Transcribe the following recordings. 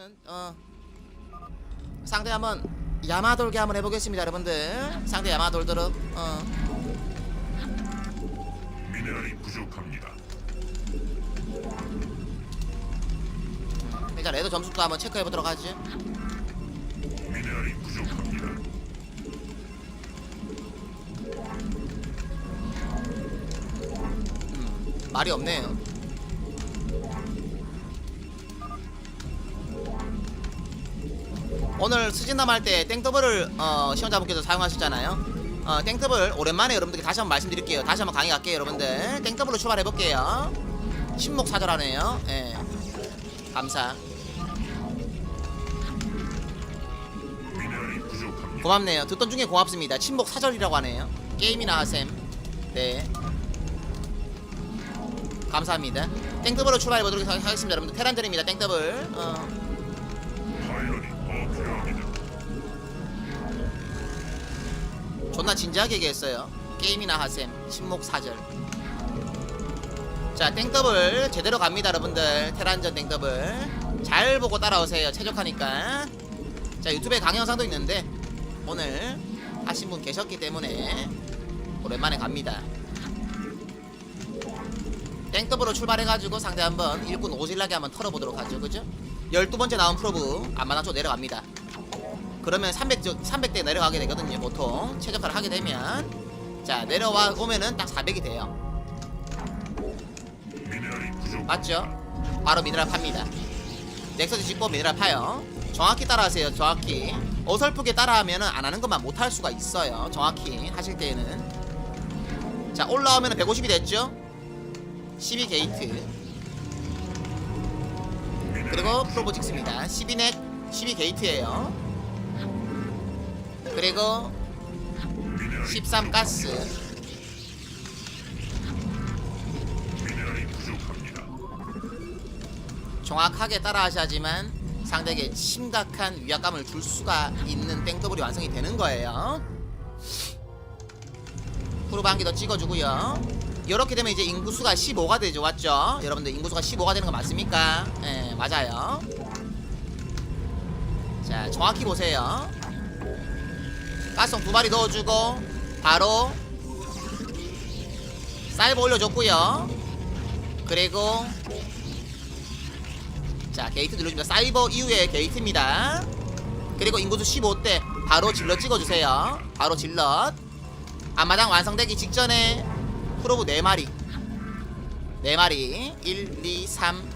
그러면은 어. 상대 한번 야마돌게 한번 해보겠습니다 여러분들. 상대 야마돌도록 어. 미네랄이 부족합니다. 일단 레드 점수도 한번 체크해보도록 하죠 미네랄이 부족합니다. 말이 없네요 오늘 수진남 할 때 땡더블을 어, 시청자분께서 사용하셨잖아요 어, 땡더블 오랜만에 여러분들께 다시 한번 말씀드릴게요 다시 한번 강의 갈게요 여러분들 땡더블로 출발해볼게요 신목 사절하네요 예. 감사. 고맙네요. 듣던 중에 고맙습니다. 친목 사절이라고 하네요. 게임이나 하셈. 네. 감사합니다. 땡더블로 출발해 보도록 하- 하겠습니다. 여러분들 테란전입니다. 땡더블. 어. 존나 진지하게 얘기했어요. 게임이나 하셈. 친목 사절. 자, 땡더블 제대로 갑니다, 여러분들. 테란전 땡더블. 잘 보고 따라오세요. 최적하니까. 자, 유튜브에 강의 영상도 있는데 오늘 하신 분 계셨기 때문에 오랜만에 갑니다. 땡더블로 출발해가지고 상대 한번 일꾼 오질나게 한번 털어보도록 하죠, 그죠? 12번째 나온 프로브 안마당 쪽 내려갑니다. 그러면 300, 300대 내려가게 되거든요, 보통. 최적화를 하게 되면. 자, 내려와 오면은 딱 400이 돼요. 맞죠? 바로 미네랄 팝니다. 넥서스 찍고 미네랄 파요. 정확히 따라하세요. 정확히. 어설프게 따라하면은 안 하는 것만 못할 수가 있어요. 정확히 하실 때에는. 자, 올라오면은 150이 됐죠? 12 게이트. 그리고 프로보 찍습니다. 12넥 12 게이트예요. 그리고 13 가스. 미네랄이 부족합니다. 정확하게 따라하셔야지만 상대에게 심각한 위압감을 줄 수가 있는 땡더블이 완성이 되는 거예요. 개더 찍어주고요. 이렇게 되면 이제 인구수가 15가 되죠, 맞죠? 여러분들 인구수가 15가 되는 거 맞습니까? 예, 맞아요. 자, 정확히 보세요. 가스통 두 마리 넣어주고 바로 사이버 올려줬고요. 그리고 자 게이트 눌러줍니다. 사이버 이후에 게이트입니다. 그리고 인구수 15대 바로 질럿 찍어주세요. 바로 질럿. 앞마당 완성되기 직전에 프로브 4마리. 4마리. 1, 2, 3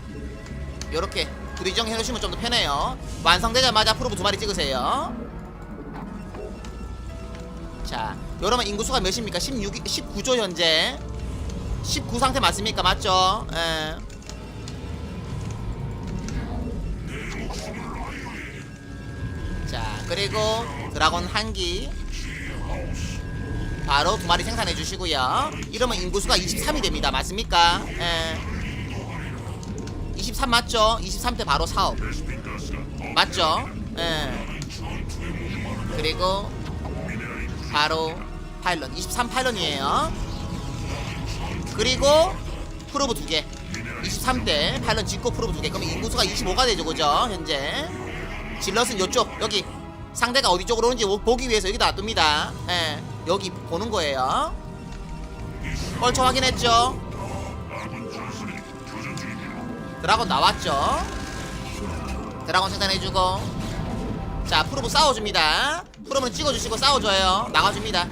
요렇게 부리정 해놓으시면 좀 더 편해요. 완성되자마자 프로브 2마리 찍으세요 자 여러분 인구수가 몇입니까? 16, 19조 현재. 19 상태 맞습니까? 맞죠? 예. 자 그리고 드라곤 한기. 바로 두 마리 생산해 주시고요. 이러면 인구수가 23이 됩니다. 맞습니까? 예. 23 맞죠? 23대 바로 사업. 맞죠? 예. 그리고 바로 파일럿 23 파일럿이에요. 그리고 프로브 두개. 23대 파일럿 짓고 프로브 두개. 그러면 인구수가 25가 되죠 그죠 현재? 질럿은 요쪽 여기. 상대가 어디 쪽으로 오는지 오- 보기 위해서 여기다 놔둡니다. 예, 여기 보는 거예요. 벌처 확인했죠. 드라곤 나왔죠? 드라곤 생산해주고. 자 프로브 싸워줍니다 프로브는 찍어주시고 싸워줘요. 나가줍니다.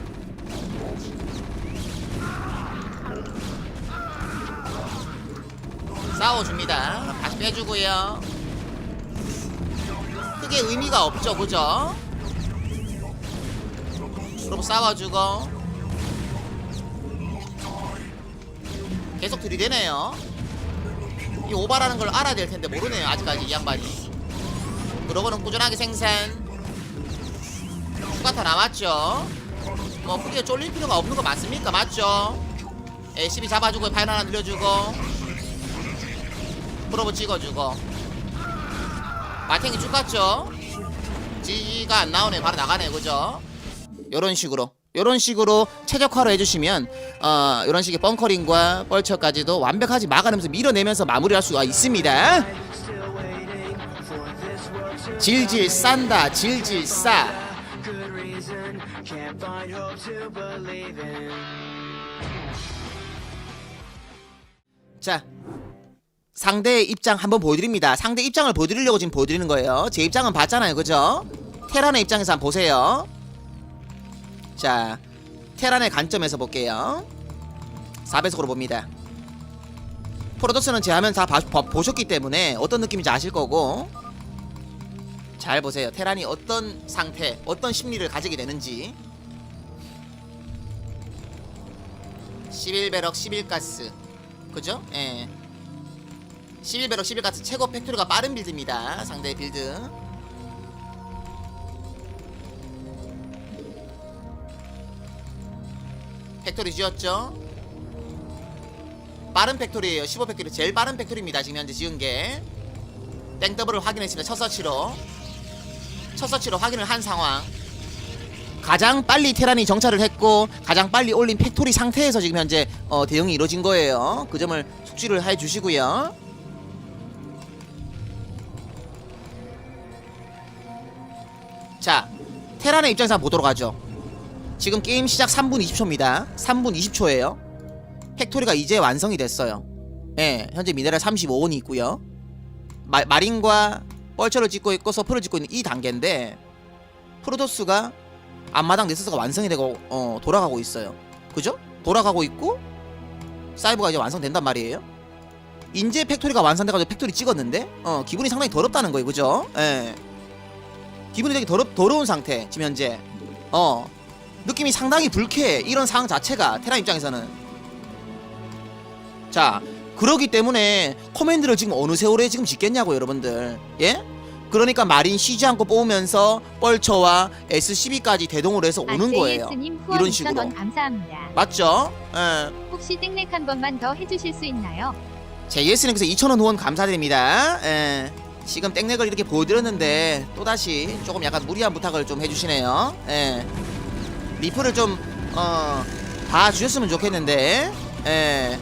싸워줍니다. 다시 빼주고요. 크게 의미가 없죠 그죠? 프로브 싸워주고. 계속 들이대네요. 이 오바라는 걸 알아야 될 텐데 모르네요 아직까지 이 양반이. 그러고는 꾸준하게 생산 휴가타 남았죠? 뭐 크게 쫄릴 필요가 없는 거 맞습니까? 맞죠? LCB 잡아주고 파일 하나 늘려주고 프로브 찍어주고. 마탱이 쭉 갔죠? 지가 안 나오네. 바로 나가네 그죠? 요런 식으로 요런 식으로 최적화로 해주시면 어 요런 식의 벙커링과 뻘쳐까지도 완벽하게 막아내면서 밀어내면서 마무리할 수가 있습니다. 질질 싼다 질질 싸 reason. Can't find hope to believe in. 자 상대의 입장 한번 보여드립니다. 상대 입장을 보여드리려고 지금 보여드리는 거예요. 제 입장은 봤잖아요. 그죠? 테란의 입장에서 한번 보세요. 자 테란의 관점에서 볼게요. 4배속으로 봅니다. 프로토스는 제 화면 다 봐- 봐- 보셨기 때문에 어떤 느낌인지 아실 거고 잘 보세요 테란이 어떤 상태 어떤 심리를 가지게 되는지 11배럭 11가스 그죠? 예. 11배럭 11가스 최고 팩토리가 빠른 빌드입니다. 상대 빌드. 팩토리 지었죠? 빠른 팩토리예요. 15 팩토리 제일 빠른 팩토리입니다. 지금 현재 지은 게. 땡더블을 확인했습니다. 첫 서치로. 첫 서치로 확인을 한 상황. 가장 빨리 테란이 정찰을 했고 가장 빨리 올린 팩토리 상태에서 지금 현재 어, 대응이 이루어진 거예요. 그 점을 숙지를 해 주시고요. 자, 테란의 입장에서 보도록 하죠. 지금 게임 시작 3분 20초입니다. 3분 20초예요. 팩토리가 이제 완성이 됐어요. 예, 현재 미네랄 35원이 있고요. 마, 마린과 뻘처를 짓고 있고 서프를 짓고 있는 이 단계인데 프로토스가 앞마당 네스스가 완성이 되고 어, 돌아가고 있어요. 그죠? 돌아가고 있고 사이버가 이제 완성된단 말이에요. 인제 팩토리가 완성돼가지고 팩토리 찍었는데 어, 기분이 상당히 더럽다는 거예요. 그죠? 예. 기분이 되게 더럽, 더러운 상태 지금 현재 어 느낌이 상당히 불쾌해 이런 상황 자체가 테란 입장에서는 자 그러기 때문에 커맨드를 지금 어느 세월에 지금 짓겠냐고 여러분들 예? 그러니까 마린 쉬지 않고 뽑으면서 뻘처와 SCB까지 대동을 해서 오는 거예요 이런 2,000원 식으로. 감사합니다. 맞죠? 예. 혹시 땡렉 한 번만 더 해주실 수 있나요? JS님께서 2,000원 후원 감사드립니다. 예. 지금 땡렉을 이렇게 보여드렸는데 또다시 조금 약간 무리한 부탁을 좀 해주시네요. 예. 리플을 좀, 어, 봐주셨으면 좋겠는데, 예.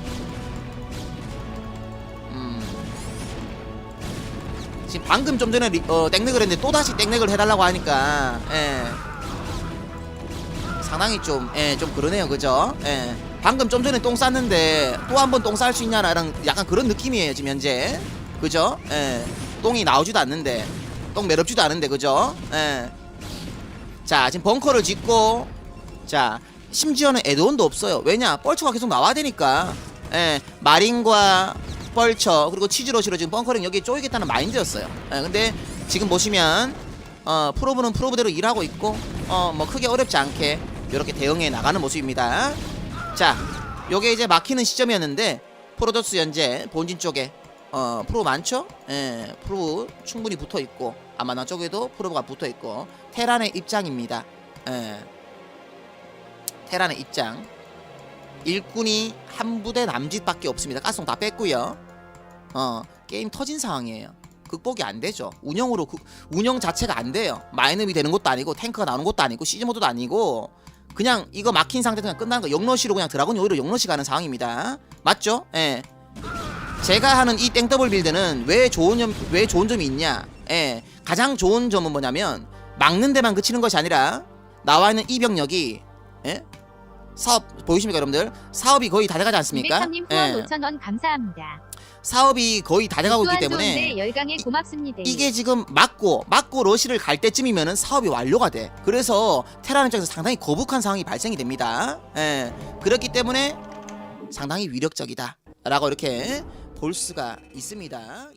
지금 방금 좀 전에 리, 어, 땡렉을 했는데 또다시 땡렉을 해달라고 하니까, 예. 상당히 좀, 예, 좀 그러네요. 그죠? 예. 방금 좀 전에 똥 쌌는데 또 한 번 똥 쌀 수 있냐라는 약간 그런 느낌이에요. 지금 현재. 그죠? 예. 똥이 나오지도 않는데. 똥 매럽지도 않은데. 그죠? 예. 자, 지금 벙커를 짓고 자, 심지어는 에드온도 없어요. 왜냐? 뻘처가 계속 나와야 되니까. 예. 마린과 뻘처 그리고 치즈로시로 지금 벙커링 여기 쪼이겠다는 마인드였어요. 예. 근데 지금 보시면 어, 프로브는 프로브대로 일하고 있고 어, 뭐 크게 어렵지 않게 이렇게 대응해 나가는 모습입니다. 자, 요게 이제 막히는 시점이었는데 프로토스 현재 본진 쪽에 어, 프로 많죠? 예, 프로 충분히 붙어 있고 아마나 쪽에도 프로가 붙어 있고 테란의 입장입니다. 예. 테란의 입장. 일꾼이 한 부대 남짓밖에 없습니다. 가스통 다 뺐고요. 어, 게임 터진 상황이에요. 극복이 안 되죠. 운영으로 그- 운영 자체가 안 돼요. 마이너비 되는 것도 아니고 탱크가 나오는 것도 아니고 시즈 모드도 아니고 그냥 이거 막힌 상태에서 그냥 끝나는 거 영러시로 그냥 드라곤이 오히려 영러시 가는 상황입니다. 맞죠? 예. 제가 하는 이 땡더블 빌드는 왜 좋은 점, 왜 좋은 점이 있냐? 예. 가장 좋은 점은 뭐냐면 막는 데만 그치는 것이 아니라 나와 있는 이 병력이 예? 사업 보이십니까 여러분들? 사업이 거의 다 돼가지 않습니까? 이백삼님 후원 예. 5,000원 감사합니다. 사업이 거의 다 돼가고 있기 때문에 열강에 고맙습니다. 이게 지금 맞고 맞고 러시를 갈 때쯤이면은 사업이 완료가 돼. 그래서 테란 입장에서 상당히 거북한 상황이 발생이 됩니다. 예. 그렇기 때문에 상당히 위력적이다라고 이렇게 볼 수가 있습니다.